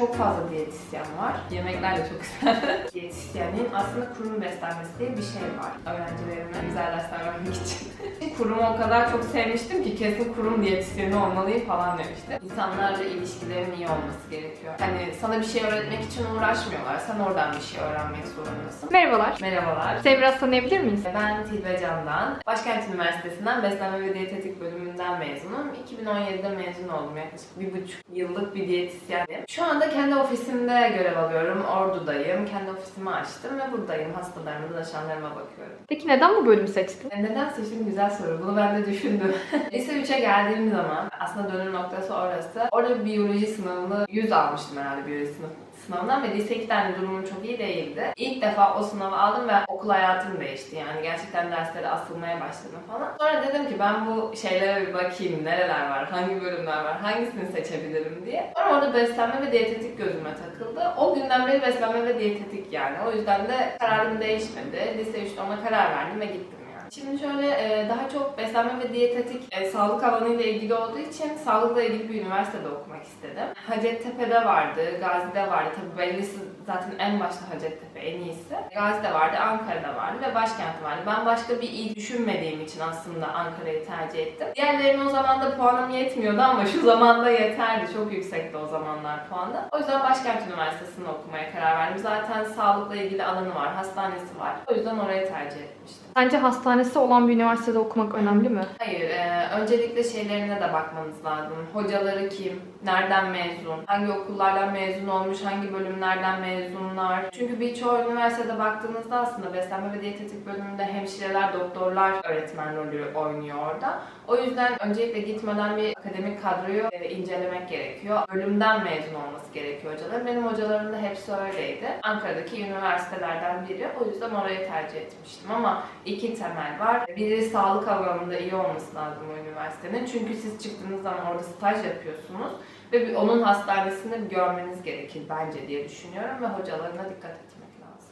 Çok fazla diyetisyen var. Yemekler de çok güzel. Diyetisyenliğin aslında kurum beslenmesi diye bir şey var. Öğrencilerime güzel dersler vermek için. Kurumu o kadar çok sevmiştim ki kesin kurum diyetisyeni olmalıyım falan demiştim. İnsanlarla ilişkilerin iyi olması gerekiyor. Hani sana bir şey öğretmek için uğraşmıyorlar. Sen oradan bir şey öğrenmek zorundasın. Merhabalar. Merhabalar. Seni biraz tanıyabilir miyiz? Ben Tilbe Can'dan, Başkent Üniversitesi'nden Beslenme ve Diyetetik bölümünden mezunum. 2017'de mezun oldum. Yaklaşık bir buçuk yıllık bir diyetisyenim. Şu anda kendi ofisimde görev alıyorum. Ordu'dayım. Kendi ofisimi açtım ve buradayım. Hastalarıma, danışanlarıma bakıyorum. Peki neden bu bölümü seçtin? E, Neden seçtim? Güzel soru. Bunu ben de düşündüm. Lise 3'e geldiğim zaman aslında dönüm noktası orası. Orada biyoloji sınavını 100 almıştım herhalde biyoloji sınavı sınavından ve lise 2'den durumum çok iyi değildi. İlk defa o sınavı aldım ve okul hayatım değişti. Yani gerçekten derslere asılmaya başladım falan. Sonra dedim ki ben bu şeylere bir bakayım. Nereler var? Hangi bölümler var? Hangisini seçebilirim diye. Sonra orada beslenme ve diyetetik gözüme takıldı. O günden beri beslenme ve diyetetik yani. O yüzden de kararım değişmedi. Lise 3'te ona karar verdim ve gittim. Şimdi şöyle e, daha çok beslenme ve diyetetik e, sağlık alanıyla ilgili olduğu için sağlıkla ilgili bir üniversitede okumak istedim. Hacettepe'de vardı, Gazi'de vardı. Tabii bellisi zaten en başta Hacettepe en iyisi. Gazi'de vardı, Ankara'da vardı ve başkentte vardı. Ben başka bir il düşünmediğim için aslında Ankara'yı tercih ettim. Diğerlerine o zaman da puanım yetmiyordu ama şu zamanda yeterdi. Çok yüksekti o zamanlar puanı. O yüzden Başkent Üniversitesi'nde okumaya karar verdim. Zaten sağlıkla ilgili alanı var, hastanesi var. O yüzden orayı tercih etmiştim. Sence hastanesi olan bir üniversitede okumak önemli mi? Hayır, e, öncelikle şeylerine de bakmanız lazım. Hocaları kim, nereden mezun, hangi okullardan mezun olmuş, hangi bölümlerden mezunlar. Çünkü birçoğu üniversitede baktığınızda aslında beslenme ve diyetetik bölümünde hemşireler, doktorlar öğretmen rolü oynuyor orada. O yüzden öncelikle gitmeden bir akademik kadroyu e, incelemek gerekiyor. Bölümden mezun olması gerekiyor hocaların. Benim hocalarım da hepsi öyleydi. Ankara'daki üniversitelerden biri. O yüzden orayı tercih etmiştim ama iki temel var. Biri sağlık alanında iyi olması lazım o üniversitenin. Çünkü siz çıktığınız zaman orada staj yapıyorsunuz ve onun hastanesini bir görmeniz gerekir bence diye düşünüyorum ve hocalarına dikkat lazım.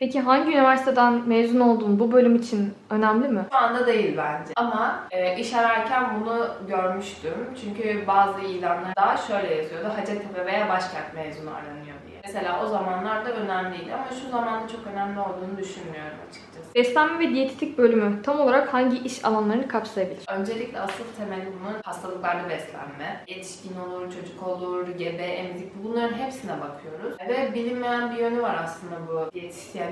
Peki hangi üniversiteden mezun olduğun bu bölüm için önemli mi? Şu anda değil bence. Ama e, iş ararken bunu görmüştüm. Çünkü bazı ilanlarda şöyle yazıyordu. Hacettepe veya Başkent mezunu aranıyor diye. Mesela o zamanlarda önemliydi ama şu zamanda çok önemli olduğunu düşünmüyorum açıkçası. Beslenme ve diyetetik bölümü tam olarak hangi iş alanlarını kapsayabilir? Öncelikle asıl temeli bunun hastalıklarla beslenme. Yetişkin olur, çocuk olur, gebe, emzik bunların hepsine bakıyoruz. Ve bilinmeyen bir yönü var aslında bu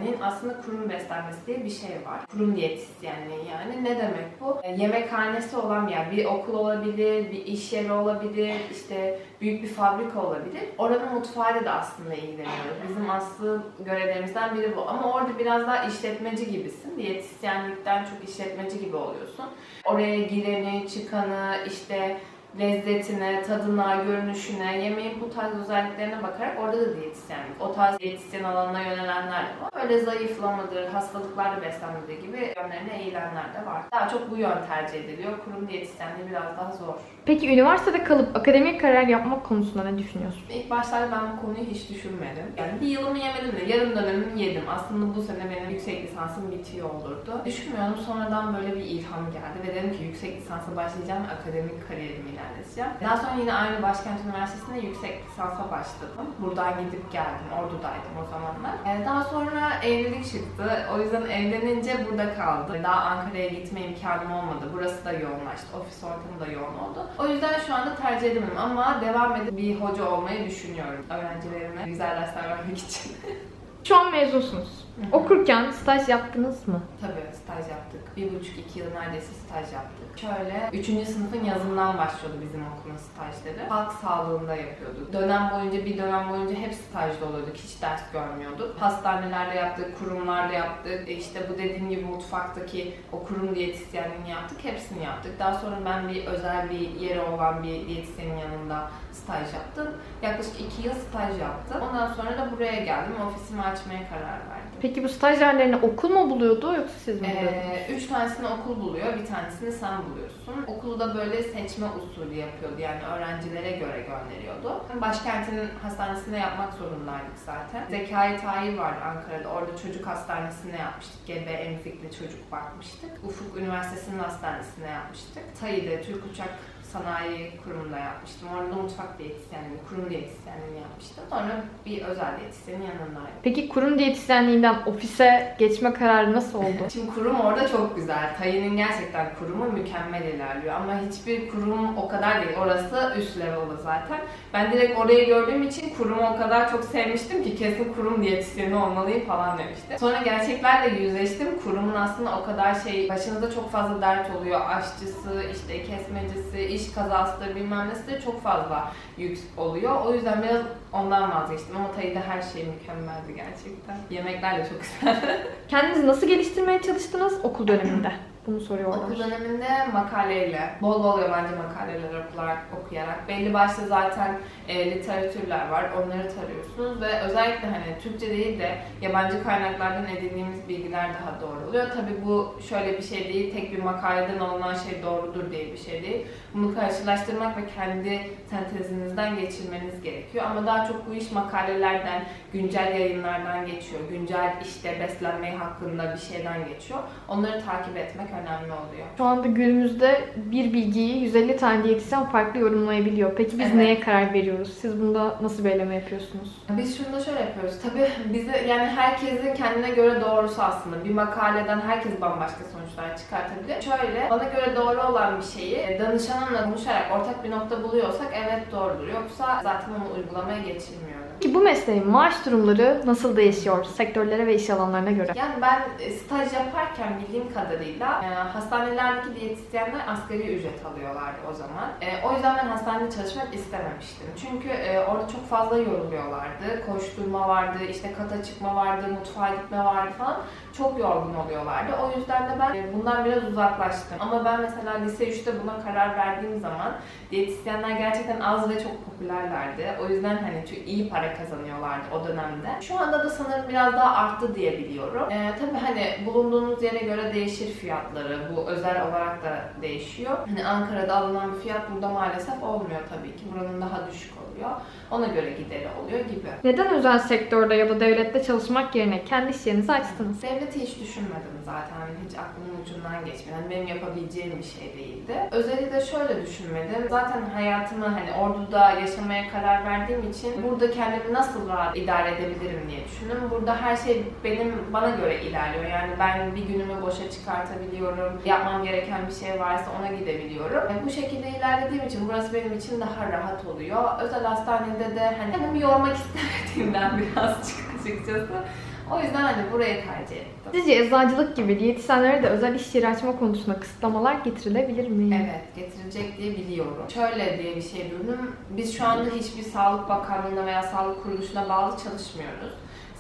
diyetisyenliğin. Aslında kurum beslenmesi diye bir şey var. Kurum diyetisyenliği yani. Ne demek bu? E, Yemekhanesi olan bir yer. Bir okul olabilir, bir iş yeri olabilir, işte büyük bir fabrika olabilir. Oranın mutfağıyla da aslında ilgileniyoruz. Bizim asıl görevlerimizden biri bu. Ama orada biraz daha işletmeci gibisin. Diyetisyenlikten çok işletmeci gibi oluyorsun. Oraya gireni, çıkanı, işte lezzetine, tadına, görünüşüne, yemeğin bu tarz özelliklerine bakarak orada da diyetisyenlik. O tarz diyetisyen alanına yönelenler de var. Öyle zayıflamadır, hastalıklarla beslenmedir gibi yönlerine eğilenler de var. Daha çok bu yön tercih ediliyor. Kurum diyetisyenliği biraz daha zor. Peki üniversitede kalıp akademik kariyer yapmak konusunda ne düşünüyorsun? İlk başlarda ben bu konuyu hiç düşünmedim. Yani bir yılımı yemedim de yarım dönemimi yedim. Aslında bu sene benim yüksek lisansım bitiyor olurdu. Düşünmüyorum sonradan böyle bir ilham geldi ve dedim ki yüksek lisansa başlayacağım ve akademik kariyerimi ilerleteceğim. Daha sonra yine aynı Başkent Üniversitesi'nde yüksek lisansa başladım. Buradan gidip geldim. Ordu'daydım o zamanlar. Ee, Daha sonra evlilik çıktı. O yüzden evlenince burada kaldım. Daha Ankara'ya gitme imkanım olmadı. Burası da yoğunlaştı. Ofis ortamı da yoğun oldu. O yüzden şu anda tercih edemem ama devam edip bir hoca olmayı düşünüyorum. Öğrencilerime güzel dersler vermek için. Şu an mezunsunuz. Okurken staj yaptınız mı? Tabii staj yaptık. Bir buçuk iki yıl neredeyse staj yaptık. Şöyle, üçüncü sınıfın yazından başlıyordu bizim okulun stajları. Halk sağlığında yapıyorduk. Dönem boyunca, bir dönem boyunca hep stajda oluyorduk. Hiç ders görmüyorduk. Hastanelerde yaptık, kurumlarda yaptık. E işte bu dediğim gibi mutfaktaki o kurum diyetisyenliğini yaptık. Hepsini yaptık. Daha sonra ben bir özel bir yeri olan bir diyetisyenin yanında staj yaptım. Yaklaşık iki yıl staj yaptım. Ondan sonra da buraya geldim. Ofisimi açmaya karar verdim. Peki bu stajyerlerini okul mu buluyordu yoksa siz mi buluyordunuz? Ee, üç tanesini okul buluyor, bir tanesini sen buluyorsun. Okulu da böyle seçme usulü yapıyordu yani öğrencilere göre gönderiyordu. Başkentin hastanesinde yapmak zorundaydık zaten. Zekai Tahir vardı Ankara'da, orada çocuk hastanesinde yapmıştık. Gebe, emzikli çocuk bakmıştık. Ufuk Üniversitesi'nin hastanesinde yapmıştık. TAİ'de, Türk Uçak sanayi kurumunda yapmıştım. Orada mutfak diyetisyenliği, kurum diyetisyenliğini yapmıştım. Sonra bir özel diyetisyenin yanındaydım. Peki kurum diyetisyenliğinden ofise geçme kararı nasıl oldu? Şimdi kurum orada çok güzel. Tayin'in gerçekten kurumu mükemmel ilerliyor. Ama hiçbir kurum o kadar değil. Orası üst level'da zaten. Ben direkt orayı gördüğüm için kurumu o kadar çok sevmiştim ki kesin kurum diyetisyeni olmalıyım falan demiştim. Sonra gerçeklerle yüzleştim. Kurumun aslında o kadar şey, başınızda çok fazla dert oluyor. Aşçısı, işte kesmecisi, iş kazasıdır bilmem nesi de çok fazla yük oluyor. O yüzden biraz ondan vazgeçtim. Ama Tayin'de her şey mükemmeldi gerçekten. Yemekler de çok güzel. Kendinizi nasıl geliştirmeye çalıştınız okul döneminde? Bunu soruyorlar. Okul döneminde makaleyle, bol bol yabancı makaleler okuyarak, okuyarak belli başlı zaten e, literatürler var, onları tarıyorsunuz ve özellikle hani Türkçe değil de yabancı kaynaklardan edindiğimiz bilgiler daha doğru oluyor. Tabi bu şöyle bir şey değil, tek bir makaleden alınan şey doğrudur diye bir şey değil. Bunu karşılaştırmak ve kendi sentezinizden geçirmeniz gerekiyor. Ama daha çok bu iş makalelerden, güncel yayınlardan geçiyor. Güncel işte beslenme hakkında bir şeyden geçiyor. Onları takip etmek önemli oluyor. Şu anda günümüzde bir bilgiyi 150 tane diyetisyen farklı yorumlayabiliyor. Peki biz Evet. neye karar veriyoruz? Siz bunda nasıl bir eleme yapıyorsunuz? Biz şunu da şöyle yapıyoruz. Tabii bize yani herkesin kendine göre doğrusu aslında. Bir makaleden herkes bambaşka sonuçlar çıkartabilir. Şöyle bana göre doğru olan bir şeyi danışanımla konuşarak ortak bir nokta buluyorsak evet doğrudur. Yoksa zaten onu uygulamaya geçirmiyorum. Peki bu mesleğin maaş durumları nasıl değişiyor sektörlere ve iş alanlarına göre? Yani ben e, staj yaparken bildiğim kadarıyla e, hastanelerdeki diyetisyenler asgari ücret alıyorlardı o zaman. E, o yüzden ben hastanede çalışmak istememiştim. Çünkü e, orada çok fazla yoruluyorlardı. Koşturma vardı, işte kata çıkma vardı, mutfağa gitme vardı falan. Çok yorgun oluyorlardı. O yüzden de ben e, bundan biraz uzaklaştım. Ama ben mesela lise 3'te buna karar verdiğim zaman diyetisyenler gerçekten az ve çok popülerlerdi. O yüzden hani çok iyi para kazanıyorlardı o dönemde. Şu anda da sanırım biraz daha arttı diye biliyorum. Ee, tabii hani bulunduğunuz yere göre değişir fiyatları. Bu özel olarak da değişiyor. Hani Ankara'da alınan bir fiyat burada maalesef olmuyor tabii ki. Buranın daha düşük oluyor. Ona göre gideri oluyor gibi. Neden özel sektörde ya da devlette çalışmak yerine kendi iş yerinizi açtınız? Devleti hiç düşünmedim zaten. Hiç aklımın ucundan geçmedi. Hani benim yapabileceğim bir şey değildi. Özeli de şöyle düşünmedim. Zaten hayatımı hani orduda yaşamaya karar verdiğim için burada kendimi nasıl rahat idare edebilirim diye düşündüm. Burada her şey benim bana göre ilerliyor. Yani ben bir günümü boşa çıkartabiliyorum. Yapmam gereken bir şey varsa ona gidebiliyorum. E, bu şekilde ilerlediğim için burası benim için daha rahat oluyor. Özel hastanede de hani yormak istemediğimden birazcık açıkçası. O yüzden hani burayı tercih ettim. Sizce eczacılık gibi diyetisyenlere de özel iş yeri açma konusunda kısıtlamalar getirilebilir mi? Evet, getirecek diye biliyorum. Şöyle diye bir şey duydum. Biz şu anda hiçbir Sağlık Bakanlığı'na veya sağlık kuruluşuna bağlı çalışmıyoruz.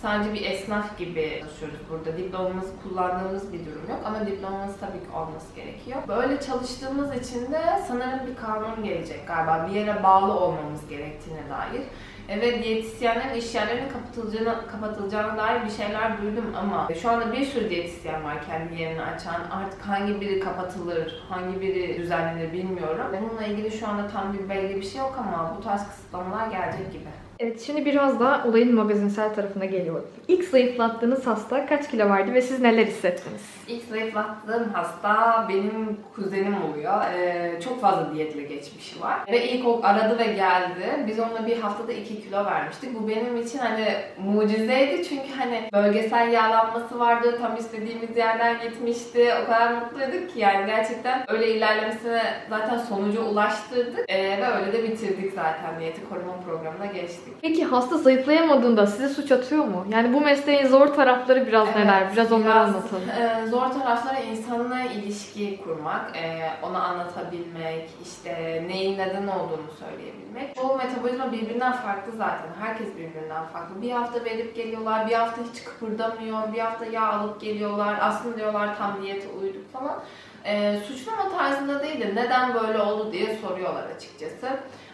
Sadece bir esnaf gibi çalışıyoruz burada. Diplomamız kullandığımız bir durum yok ama diplomamız tabii ki olması gerekiyor. Böyle çalıştığımız için de sanırım bir kanun gelecek galiba. Bir yere bağlı olmamız gerektiğine dair. Ve diyetisyenlerin iş yerlerinin kapatılacağına, kapatılacağına dair bir şeyler duydum ama şu anda bir sürü diyetisyen var kendi yerini açan. Artık hangi biri kapatılır, hangi biri düzenlenir bilmiyorum. Bununla ilgili şu anda tam bir belli bir şey yok ama bu tarz kısıtlamalar gelecek gibi. Evet şimdi biraz da olayın magazinsel tarafına geliyorum. İlk zayıflattığınız hasta kaç kilo vardı ve siz neler hissettiniz? İlk zayıflattığım hasta benim kuzenim oluyor. Ee, çok fazla diyetle geçmişi var. Ve ilk o aradı ve geldi. Biz onunla bir haftada 2 kilo vermiştik. Bu benim için hani mucizeydi çünkü hani bölgesel yağlanması vardı. Tam istediğimiz yerden gitmişti. O kadar mutluyduk ki yani gerçekten öyle ilerlemesine zaten sonuca ulaştırdık. Ee, ve öyle de bitirdik zaten diyeti koruma programına geçtik. Peki hasta zayıflayamadığında size suç atıyor mu? Yani bu mesleğin zor tarafları biraz Evet, neler? Biraz onları biraz, anlatalım. e, zor tarafları insanla ilişki kurmak, e, ona anlatabilmek, işte neyin neden olduğunu söyleyebilmek. Çoğu metabolizma birbirinden farklı zaten. Herkes birbirinden farklı. Bir hafta verip geliyorlar, bir hafta hiç kıpırdamıyor, bir hafta yağ alıp geliyorlar. Aslında diyorlar tam diyete uyduk falan. E, suçlama tarzında değil de neden böyle oldu diye soruyorlar açıkçası.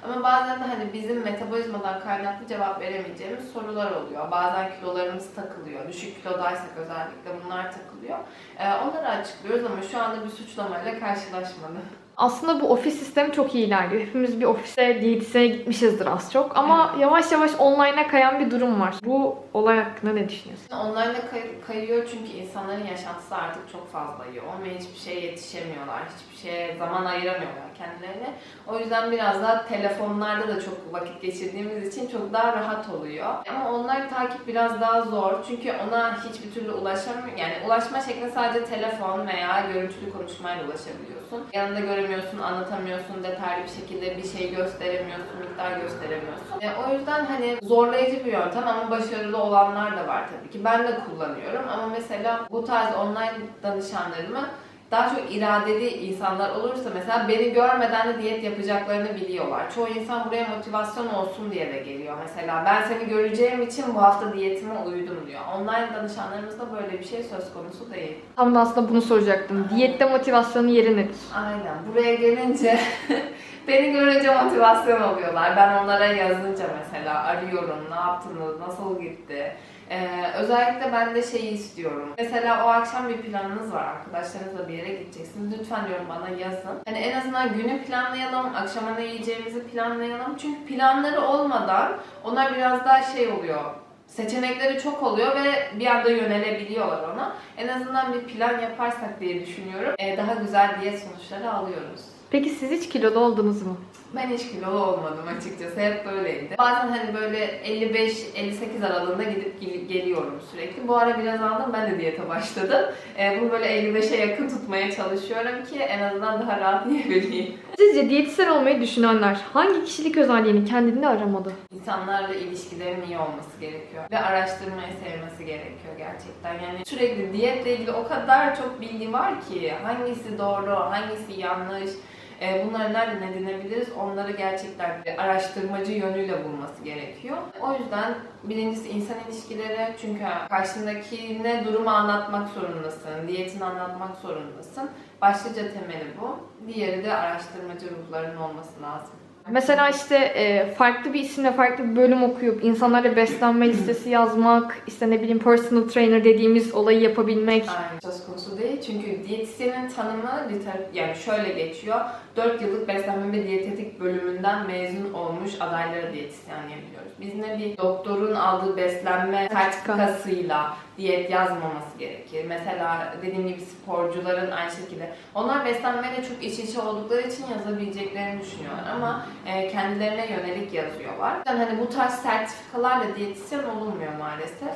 Ama bazen de hani bizim metabolizmadan kaynaklı cevap veremeyeceğimiz sorular oluyor. Bazen kilolarımız takılıyor. Düşük kilodaysak özellikle bunlar takılıyor. Ee, onları açıklıyoruz ama şu anda bir suçlamayla karşılaşmadım. Aslında bu ofis sistemi çok iyi ilerliyor. Hepimiz bir ofise, diyetisyene gitmişizdir az çok. Ama yavaş yavaş online'a kayan bir durum var. Bu olay hakkında ne düşünüyorsun? Online'da kay- kayıyor çünkü insanların yaşantısı artık çok fazla yoğun ve hiçbir şeye yetişemiyorlar. Hiçbir şeye zaman ayıramıyorlar kendilerine. O yüzden biraz daha telefonlarda da çok vakit geçirdiğimiz için çok daha rahat oluyor. Ama online takip biraz daha zor. Çünkü ona hiçbir türlü ulaşamıyor. Yani ulaşma şekli sadece telefon veya görüntülü konuşmayla ulaşabiliyorsun. Yanında göremiyorsun, anlatamıyorsun, detaylı bir şekilde bir şey gösteremiyorsun, miktar gösteremiyorsun. E, o yüzden hani zorlayıcı bir yöntem ama başarılı olanlar da var tabii ki. Ben de kullanıyorum ama mesela bu tarz online danışanlarımı daha çok iradeli insanlar olursa mesela beni görmeden de diyet yapacaklarını biliyorlar. Çoğu insan buraya motivasyon olsun diye de geliyor. Mesela ben seni göreceğim için bu hafta diyetime uydum diyor. Online danışanlarımızda böyle bir şey söz konusu değil. Tam da aslında bunu soracaktım. Diyette motivasyonun yeri nedir? Aynen. Buraya gelince beni görünce motivasyon oluyorlar. Ben onlara yazınca mesela arıyorum. Ne yaptınız? Nasıl gitti? Ee, özellikle ben de şeyi istiyorum. Mesela o akşam bir planınız var. Arkadaşlarınızla bir yere gideceksiniz. Lütfen diyorum bana yazın. Hani en azından günü planlayalım. Akşama ne yiyeceğimizi planlayalım. Çünkü planları olmadan onlar biraz daha şey oluyor seçenekleri çok oluyor ve bir anda yönelebiliyorlar ona. En azından bir plan yaparsak diye düşünüyorum. Ee, daha güzel diyet sonuçları alıyoruz. Peki siz hiç kilolu oldunuz mu? Ben hiç kilolu olmadım açıkçası. Hep böyleydi. Bazen hani böyle 55-58 aralığında gidip gel- geliyorum sürekli. Bu ara biraz aldım. Ben de diyete başladım. Ee, bunu böyle 55'e yakın tutmaya çalışıyorum ki en azından daha rahat yiyebileyim. Sizce diyetisyen olmayı düşünenler hangi kişilik özelliğini kendinde aramalı? İnsanlarla ilişkilerin iyi olması gerekiyor. Ve araştırmayı sevmesi gerekiyor gerçekten. Yani sürekli diyetle ilgili o kadar çok bilgi var ki hangisi doğru, hangisi yanlış, e, bunları nereden edinebiliriz onları gerçekten araştırmacı yönüyle bulması gerekiyor. O yüzden birincisi insan ilişkileri çünkü karşındakine durumu anlatmak zorundasın, diyetini anlatmak zorundasın. Başlıca temeli bu. Diğeri de araştırmacı ruhların olması lazım. Mesela işte e, farklı bir isimle farklı bir bölüm okuyup insanlara beslenme listesi yazmak, işte ne bileyim personal trainer dediğimiz olayı yapabilmek. Aynen söz konusu değil. Çünkü diyetisyenin tanımı liter yani şöyle geçiyor. 4 yıllık beslenme ve diyetetik bölümünden mezun olmuş adaylara diyetisyen diyebiliyoruz. Biz ne bir doktorun aldığı beslenme sertifikasıyla diyet yazmaması gerekir. Mesela dediğim gibi sporcuların aynı şekilde. Onlar beslenmeyle çok iç içe oldukları için yazabileceklerini düşünüyorlar ama kendilerine yönelik yazıyorlar. Yani hani bu tarz sertifikalarla diyetisyen olunmuyor maalesef.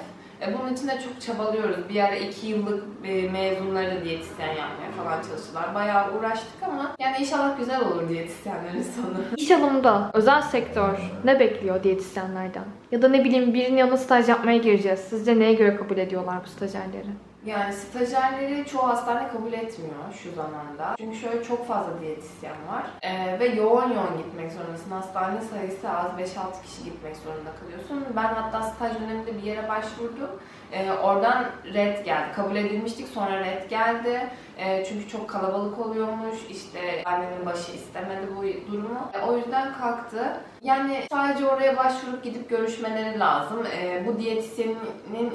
E, Bunun için de çok çabalıyoruz. Bir ara iki yıllık e, mezunları diyetisyen yapmaya falan çalıştılar. Bayağı uğraştık ama yani inşallah güzel olur diyetisyenlerin sonu. İş alımda özel sektör ne bekliyor diyetisyenlerden? Ya da ne bileyim birinin yanına staj yapmaya gireceğiz. Sizce neye göre kabul ediyorlar bu stajyerleri? Yani stajyerleri çoğu hastane kabul etmiyor şu zamanda. Çünkü şöyle çok fazla diyetisyen var. Ee, ve yoğun yoğun gitmek zorundasın. Hastane sayısı az 5-6 kişi gitmek zorunda kalıyorsun. Ben hatta staj döneminde bir yere başvurdum. Ee, oradan red geldi. Kabul edilmiştik sonra red geldi. Ee, çünkü çok kalabalık oluyormuş. İşte annemin başı istemedi bu durumu. Ee, o yüzden kalktı. Yani sadece oraya başvurup gidip görüşmeleri lazım. Ee, bu diyetisyenin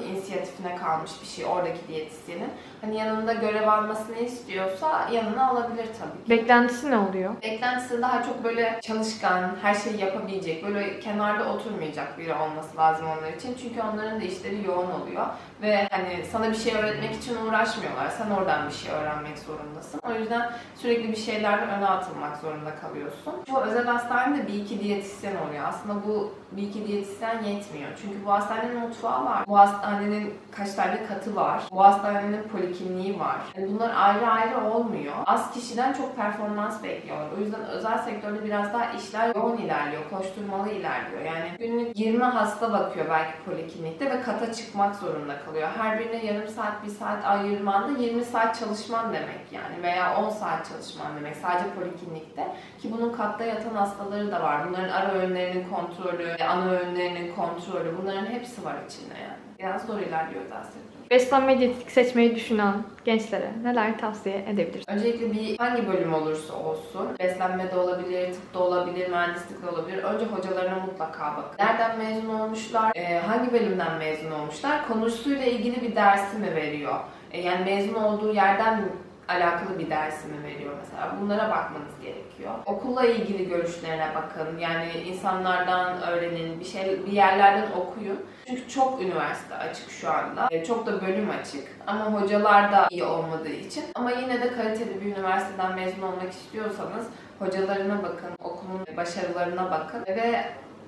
inisiyatifine kalmış bir şey oradaki diyetisyenin. Hani yanında görev almasını istiyorsa yanına alabilir tabii ki. Beklentisi ne oluyor? Beklentisi daha çok böyle çalışkan, her şeyi yapabilecek, böyle kenarda oturmayacak biri olması lazım onlar için. Çünkü onların da işleri yoğun oluyor. 있고요. Ve hani sana bir şey öğretmek için uğraşmıyorlar. Sen oradan bir şey öğrenmek zorundasın. O yüzden sürekli bir şeylerden öne atılmak zorunda kalıyorsun. Çoğu özel hastanede bir iki diyetisyen oluyor. Aslında bu bir iki diyetisyen yetmiyor. Çünkü bu hastanenin mutfağı var. Bu hastanenin kaç tane katı var. Bu hastanenin polikliniği var. Yani bunlar ayrı ayrı olmuyor. Az kişiden çok performans bekliyorlar. O yüzden özel sektörde biraz daha işler yoğun ilerliyor. Koşturmalı ilerliyor. Yani günlük 20 hasta bakıyor belki poliklinikte ve kata çıkmak zorunda kalıyor. Her birine yarım saat, bir saat ayırman da 20 saat çalışman demek yani. Veya 10 saat çalışman demek sadece poliklinikte. Ki bunun katta yatan hastaları da var. Bunların ara öğünlerinin kontrolü, ana öğünlerinin kontrolü bunların hepsi var içinde yani. Biraz zor ilerliyor özel sektör. Beslenme diyetetik seçmeyi düşünen gençlere neler tavsiye edebiliriz? Öncelikle bir hangi bölüm olursa olsun, beslenme de olabilir, tıp da olabilir, mühendislik de olabilir. Önce hocalarına mutlaka bakın. Nereden mezun olmuşlar, e, hangi bölümden mezun olmuşlar, konusuyla ilgili bir dersi mi veriyor? E, yani mezun olduğu yerden alakalı bir dersini veriyor mesela. Bunlara bakmanız gerekiyor. Okulla ilgili görüşlerine bakın. Yani insanlardan öğrenin, bir şey bir yerlerden okuyun. Çünkü çok üniversite açık şu anda. E, Çok da bölüm açık. Ama hocalar da iyi olmadığı için. Ama yine de kaliteli bir üniversiteden mezun olmak istiyorsanız hocalarına bakın, okulun başarılarına bakın ve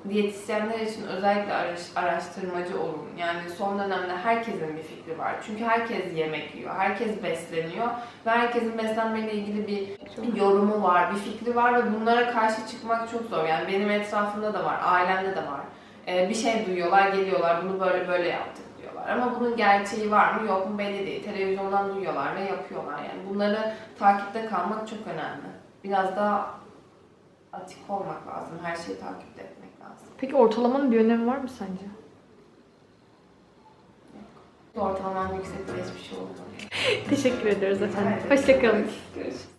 diyetisyenler için özellikle araş- araştırmacı olun. Yani son dönemde herkesin bir fikri var. Çünkü herkes yemek yiyor, herkes besleniyor ve herkesin beslenmeyle ilgili bir yorumu var, bir fikri var ve bunlara karşı çıkmak çok zor. Yani benim etrafımda da var, ailemde de var. Ee, bir şey duyuyorlar, geliyorlar, bunu böyle böyle yaptık diyorlar. Ama bunun gerçeği var mı yok mu belli değil. Televizyondan duyuyorlar ve yapıyorlar. Yani bunları takipte kalmak çok önemli. Biraz daha atik olmak lazım, her şeyi takipte etmek. Peki ortalamanın bir önemi var mı sence? Ortalaman yüksek bir şey olmuyor. Teşekkür ediyoruz efendim. Hoşçakalın. Görüşürüz.